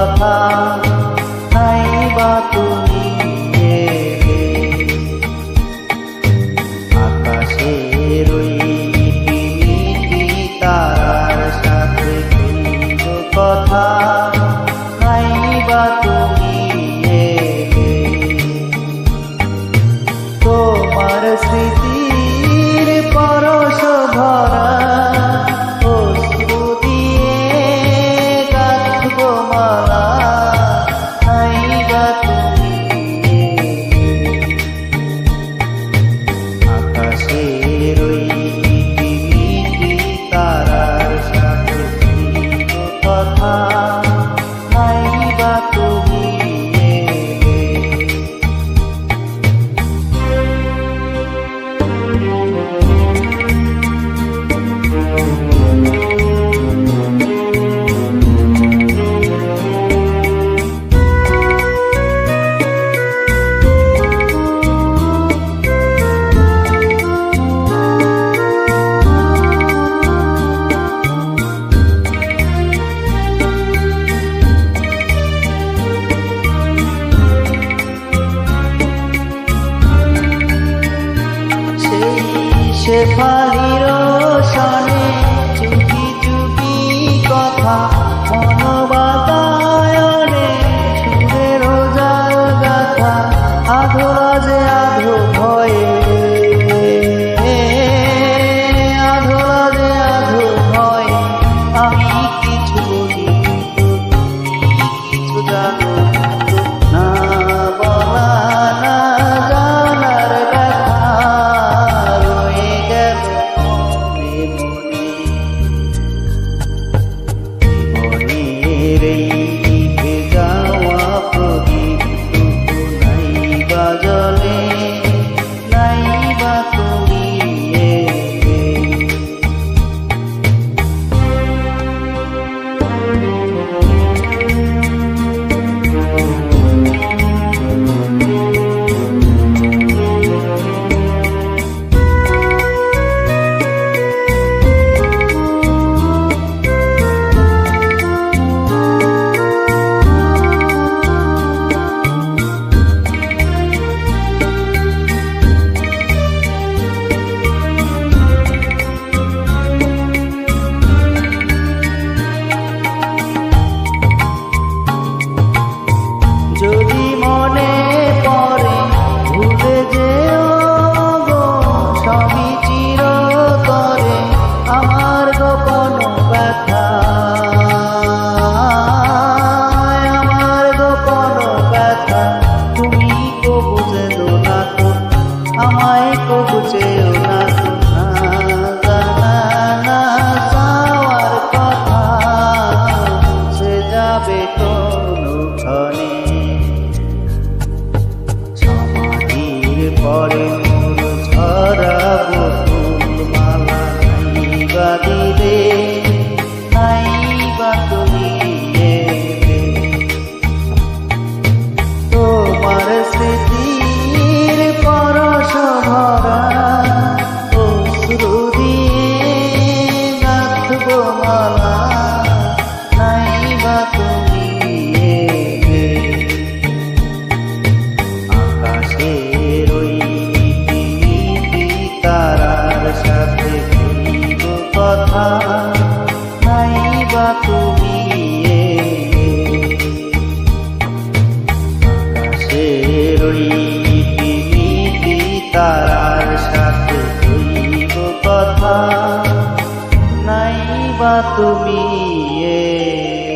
কথা फल আমায় কবু চেয়েও না নাইবা তুমি আকাশের ওই তিমিতি তারার সাথে হইব কথা নাইবা তুমি এ